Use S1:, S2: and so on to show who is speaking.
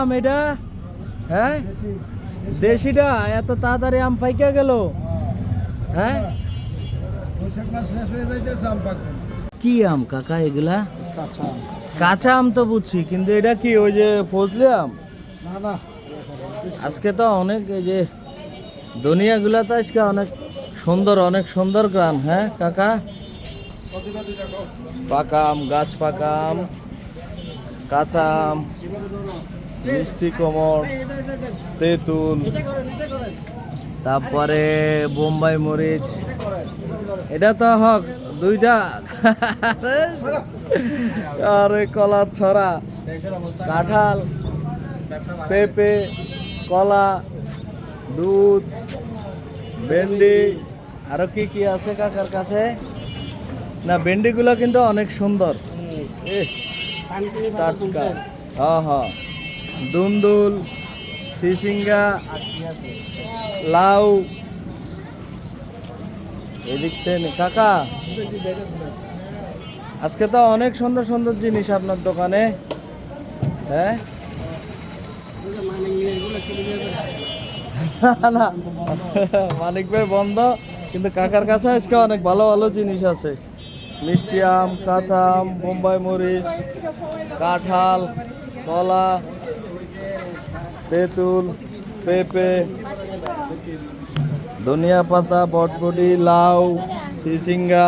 S1: আম এটা। হ্যাঁ? দেশিটা এত তাড়াতাড়ি আম পাইকা গেল। হ্যাঁ? কি আম কাকা এগুলা?
S2: কাঁচা আম।
S1: তো বুঝছি কিন্তু এটা কি ওই যে ফজলি আম? আজকে তো অনেক এই যে দুনিয়াগুলা তো আজকে অনেক সুন্দর অনেক সুন্দর গান হ্যাঁ কাকা? পাকা আম গাছ পাকা আম কাঁচা আম। মিষ্টি কোমর তেঁতুল তারপরে বোম্বাই মরিচ। এটা তো হক দুইটা। আরে কলা ছড়া কাঁঠাল পেঁপে কলা দুধ ভেন্ডি। আরও কি কি আছে কাকার কাছে? না ভেন্ডিগুলো কিন্তু অনেক সুন্দর। টাটকা। হ্যাঁ হ্যাঁ। দুন্দুল সিসিঙ্গা লাউ। এদিক থেকে কাকা আজকে তো অনেক সুন্দর সুন্দর জিনিস আপনার দোকানে। হ্যাঁ? না, ভাই বন্ধ কিন্তু কাকার কাছে আজকে অনেক ভালো ভালো জিনিস আছে। মিষ্টি আম কাঁচা আম বোম্বাই মরিচ কাঁঠাল কলা। তেঁতুল পেঁপে ধনিয়া পাতা বটবটি লাউ সিসিঙ্গা।